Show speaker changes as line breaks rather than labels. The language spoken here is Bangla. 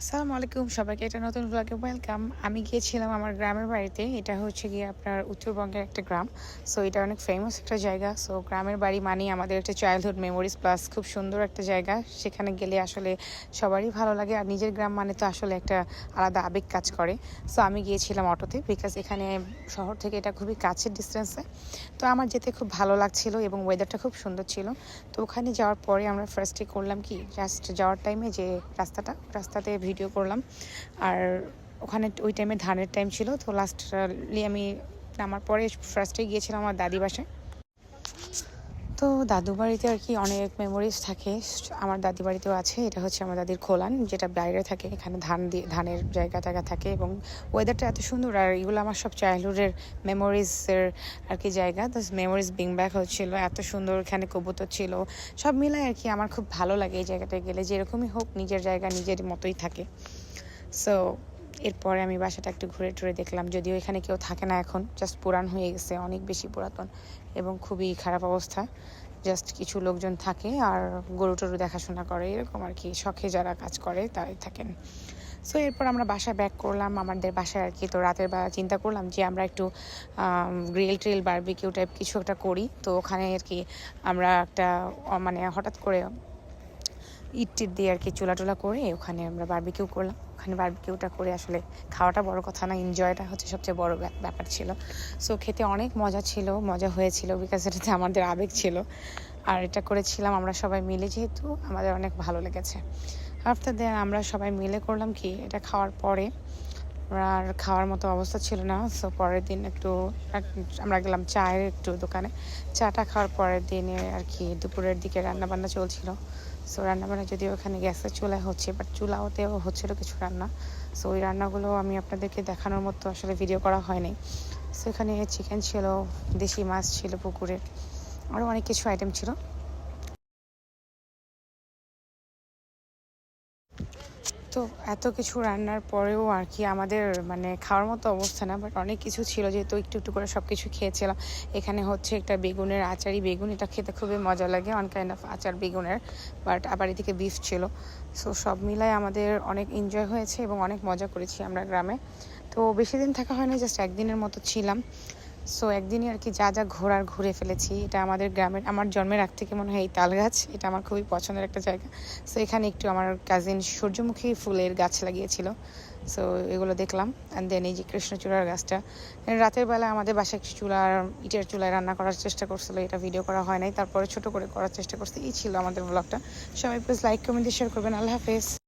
আসসালামু আলাইকুম সবাইকে, এটা নতুন ব্লগে ওয়েলকাম আমি গিয়েছিলাম আমার গ্রামের বাড়িতে, এটা হচ্ছে গিয়ে আপনার উত্তরবঙ্গের একটা গ্রাম সো এটা অনেক ফেমাস একটা জায়গা সো গ্রামের বাড়ি মানে আমাদের একটা চাইল্ডহুড মেমোরিজ প্লাস খুব সুন্দর একটা জায়গা, সেখানে গেলে আসলে সবারই ভালো লাগে, আর নিজের গ্রাম মানে তো আসলে একটা আলাদা আবেগ কাজ করে সো আমি গিয়েছিলাম অটোতে বিকজ এখানে শহর থেকে এটা খুবই কাছের ডিস্টেন্সে তো আমার যেতে খুব ভালো লাগছিল এবং ওয়েদারটা খুব সুন্দর ছিল, তো ওখানে যাওয়ার পরে আমরা ফার্স্টে করলাম কি জাস্ট যাওয়ার টাইমে যে রাস্তাটা, রাস্তাতে ভিডিও করলাম। আর ওখানে ওই টাইমে ধানের টাইম ছিল, তো লাস্টলি আমি নামার পরে ফার্স্টে গিয়েছিলাম আমার দাদি বাসায়। তো দাদু বাড়িতে আর কি অনেক মেমোরিজ থাকে। আমার দাদি বাড়িতেও আছে, এটা হচ্ছে আমার দাদির খোলান যেটা বাইরে থাকে, এখানে ধান দিয়ে ধানের জায়গা টায়গা থাকে এবং ওয়েদারটা এত সুন্দর আর এগুলো আমার সব চাইল্ডহুডের মেমোরিজের আর কি জায়গা। তো মেমোরিজ বিং ব্যাক হচ্ছিল, এত সুন্দর এখানে কবুতর ছিল, সব মিলাই আর কি আমার খুব ভালো লাগে এই জায়গাটায় গেলে, যেরকমই হোক নিজের জায়গা নিজের মতোই থাকে। সো এরপরে আমি বাসাটা একটু ঘুরে টুরে দেখলাম। যদিও এখানে কেউ থাকে না এখন জাস্ট পুরান হয়ে গেছে, অনেক বেশি পুরাতন এবং খুবই খারাপ অবস্থা। জাস্ট কিছু লোকজন থাকে আর গরু টরু দেখাশোনা করে, এরকম আর কি, শখে যারা কাজ করে তারাই থাকেন। সো এরপর আমরা বাসায় ব্যাক করলাম, আমাদের বাসায় আর কি। তো রাতের বেলা চিন্তা করলাম যে আমরা একটু গ্রিল ট্রিল বারবিকিউ টাইপ কিছু একটা করি। তো ওখানে আর কি আমরা একটা মানে হঠাৎ করে ইট টিট দিয়ে আর কি চুলা টুলা করে ওখানে আমরা বারবিকিউ করলাম। ওখানে বারবিকিউটা করে আসলে খাওয়াটা বড় কথা না এনজয়টা হচ্ছে সবচেয়ে বড় ব্যা- ব্যাপার ছিল। সো খেতে অনেক মজা ছিল, মজা হয়েছিল বিকজ এটাতে আমাদের আবেগ ছিল। আর এটা করেছিলাম আমরা সবাই মিলে যেহেতু আমাদের অনেক ভালো লেগেছে। আফটার দেন আমরা সবাই মিলে করলাম কি, এটা খাওয়ার পরে আর খাওয়ার মতো অবস্থা ছিল না সো পরের দিন একটু আমরা গেলাম চায়ের একটু দোকানে। চাটা খাওয়ার পরের দিনে আর কি দুপুরের দিকে রান্না বান্না চলছিল। সো রান্নাবান্না যদিও ওখানে গ্যাসের চুলায় হচ্ছে বাট চুলাওতেও হচ্ছিল কিছু রান্না। সো ওই রান্নাগুলো আমি আপনাদেরকে দেখানোর মতো আসলে ভিডিও করা হয়নি। সো এখানে চিকেন ছিল, দেশি মাছ ছিল পুকুরের আরও অনেক কিছু আইটেম ছিল। তো এত কিছু রান্নার পরেও আর কি আমাদের মানে খাওয়ার মতো অবস্থা না বাট অনেক কিছু ছিল যেহেতু একটু একটু করে সব কিছু খেয়েছিলাম। এখানে হচ্ছে একটা বেগুনের আচারি বেগুন এটা খেতে খুবই মজা লাগে অন কাইন্ড অফ আচার বেগুনের বাট আবার এদিকে বিফ ছিল। সো সব মিলাই আমাদের অনেক এনজয় হয়েছে এবং অনেক মজা করেছি আমরা গ্রামে। তো বেশি দিন থাকা হয়নি জাস্ট একদিনের মতো ছিলাম। সো একদিনই আর কি যা যা ঘোরার ঘুরে ফেলেছি, এটা আমাদের গ্রামের, আমার জন্মের আগ থেকে মনে হয় এই তাল গাছ এটা আমার খুবই পছন্দের একটা জায়গা। সো এখানে একটু আমার কাজিন সূর্যমুখী ফুলের গাছ লাগিয়েছিল। সো এগুলো দেখলাম অ্যান্ড দেন এই যে কৃষ্ণচূড়ার গাছটা। রাতের বেলা আমাদের বাসায় চুলার ইটের চুলায় রান্না করার চেষ্টা করছিল, এটা ভিডিও করা হয় নাই, তারপরে ছোট করে করার চেষ্টা করছে, এই ছিল আমাদের ব্লগটা সবাই প্লিজ লাইক কমেন্ট শেয়ার করবেন, আল্লাহ হাফেজ।